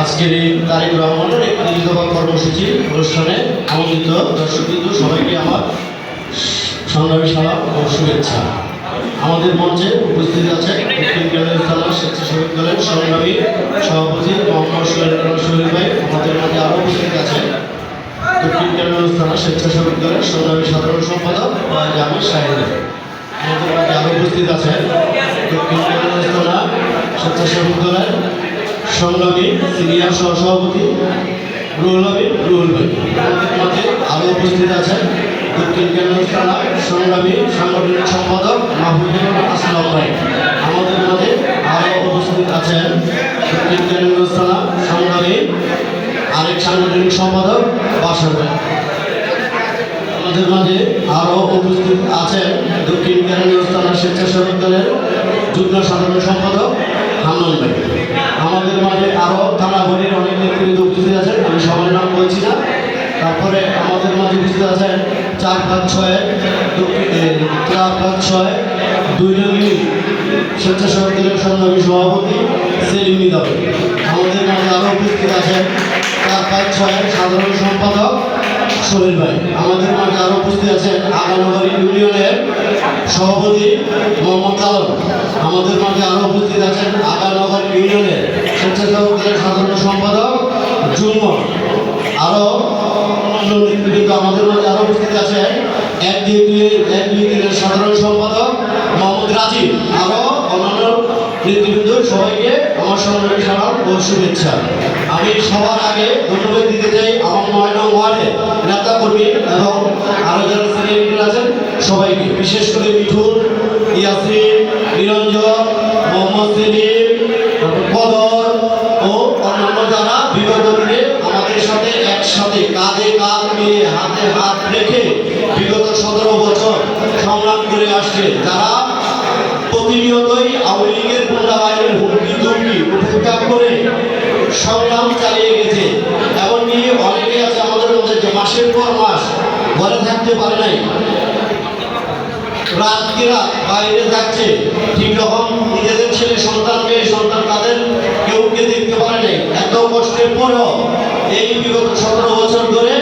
আজকের এই তারিক রহমানের একটি দফা কর্মসূচি অনুষ্ঠানে আমন্ত্রিত দর্শকবৃন্দ, সবাইকে আমার সংগ্রামী সালাম ও শুভেচ্ছা। আমাদের মঞ্চে উপস্থিত আছে দক্ষিণ কেন্দ্রীয় স্বেচ্ছাসেবক দলের সংগ্রামী সভাপতি মোহাম্মদ সোহেল ভাই, আমাদের মধ্যে আরও উপস্থিত আছে দক্ষিণ কেন্দ্রীয় স্বেচ্ছাসেবক দলের সংগ্রামী সাধারণ সম্পাদক জামির শাহিদ আমাদের মধ্যে আরও উপস্থিত আছে দক্ষিণ কেন্দ্রীয় স্বেচ্ছাসেবক দলের সংগ্রামী সিনিয়র সহসভাপতি রুহুল আমিন, রুহুল আরও উপস্থিত আছেন দক্ষিণ কেন্দ্রীয় থানা সংগ্রামী সাংগঠনিক সম্পাদক মাহবুবুর আসলাম ভাই। আমাদের মাঝে আরও উপস্থিত আছেন দক্ষিণ কেন্দ্রীয় থানা সংগ্রামী আরেক সাংগঠনিক সম্পাদক বাসর ভাই। আমাদের মাঝে আরও উপস্থিত আছেন দক্ষিণ কেরানীয় থানা স্বেচ্ছাসেবক দলের যুগ্ম সাধারণ সম্পাদক ভাই। আমাদের মাঝে আরও থানা বলির অনেক নেতৃত্ব উপস্থিত আছেন, আমি সবার নাম বলছি না। তারপরে আমাদের মাঝে উপস্থিত আছেন চার পাঁচ ছয় চার পাঁচ ছয়, দুই নং ইউনিট স্বেচ্ছাসেবক দলের সংগ্রামী সভাপতি সেলিম নিদাব আমাদের মাঝে আরও উপস্থিত আছেন চার পাঁচ ছয়ের সাধারণ সম্পাদক সোহেল ভাই। আমাদের মাঝে আরও উপস্থিত আছেন আগানগর ইউনিয়নের সভাপতি মোহাম্মদ আলম আমাদের মাঝে আরও উপস্থিত আছেন সম্পাদক জুম্মন আরও নেতৃবৃন্দ আমাদের মাঝে আরও উপস্থিত আছেন। এক এক দুই সাধারণ সম্পাদক মোহাম্মদ রাজীব আরও অন্যান্য নেতৃবৃন্দ সবাইকে আমার সংগ্রামী সালাম শুভেচ্ছা। আমি সবার আগে ধন্যবাদ দিতে চাই আমার নয় নং ওয়ার্ডের নেতা কর্মী এবং আরও যারা সিনিয়র আছেন সবাইকে, বিশেষ করে মিঠুন, ইয়াসিন, নিরঞ্জন, মোহাম্মদ সেলিম ও অন্যান্য যারা বিগত দিনে আমাদের সাথে একসাথে কাঁধে কাঁধ মিলিয়ে হাতে হাত রেখে বিগত সতেরো বছর সংগ্রাম করে আসছে। যারা প্রতিনিয়তই আওয়ামী লীগের গুন্ডা বাহিনীর হুমকি দুমকি উপেক্ষা করে সংগ্রাম চালিয়ে গেছে, এমনকি অনেকে আছে আমাদের মধ্যে যে মাসের পর মাস ঘরে থাকতে পারে নাই। রাত কি রাত বাইরে থাকছে ঠিক রকম নিজেদের ছেলে সন্তান মেয়ে সন্তান তাদের কেউ কে দেখতে পারে সতেরো বছর ধরে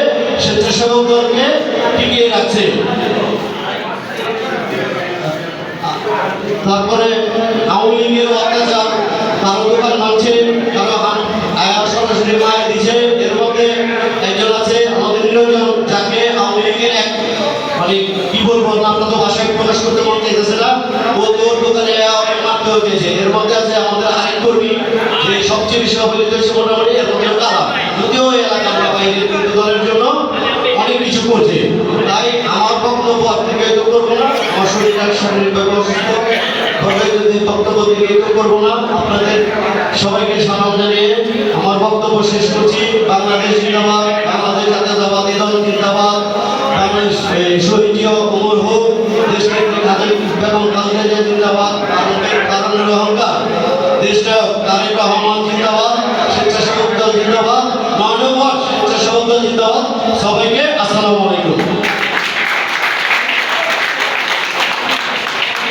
স্বেচ্ছাসেবক টিকিয়ে রাখছে। তারপরে আওয়ামী অত্যাচার কারও দোকান মানছে মানে কি বলব আপনার তো ভাষায় করতে মন চাইতেছে না। তোর এর মধ্যে আছে আমাদের আরেক কর্মী, যে সবচেয়ে বেশি অবহেলিত হয়েছে মোটামুটি এর মধ্যে কারা যদিও এই এলাকার বাইরের কিন্তু দলের জন্য অনেক কিছু করছে তাই আমার বক্তব্য থেকে তো করব না। আমার শরীর শারীরিকভাবে অসুস্থ যদি বক্তব্য থেকে তো করব না, আপনাদের সবাইকে সালাম জানিয়ে আমার বক্তব্য শেষ করছি। বাংলাদেশ জিন্দাবাদ, বাংলাদেশ জাতীয়তাবাদী দল জিন্দাবাদ। বাংলাদেশ শহীদীয় অমর হোক, দেশকে খাদের বেগম জিন্দাবাদ কারণের কারণের অহংকার। দেশটা তারেক রহমান জিন্দাবাদ, স্বেচ্ছাসেবক দল জিন্দাবাদ নম্বর স্বেচ্ছাসেবক দল জিন্দাবাদ। সবাইকে আসসালামু আলাইকুম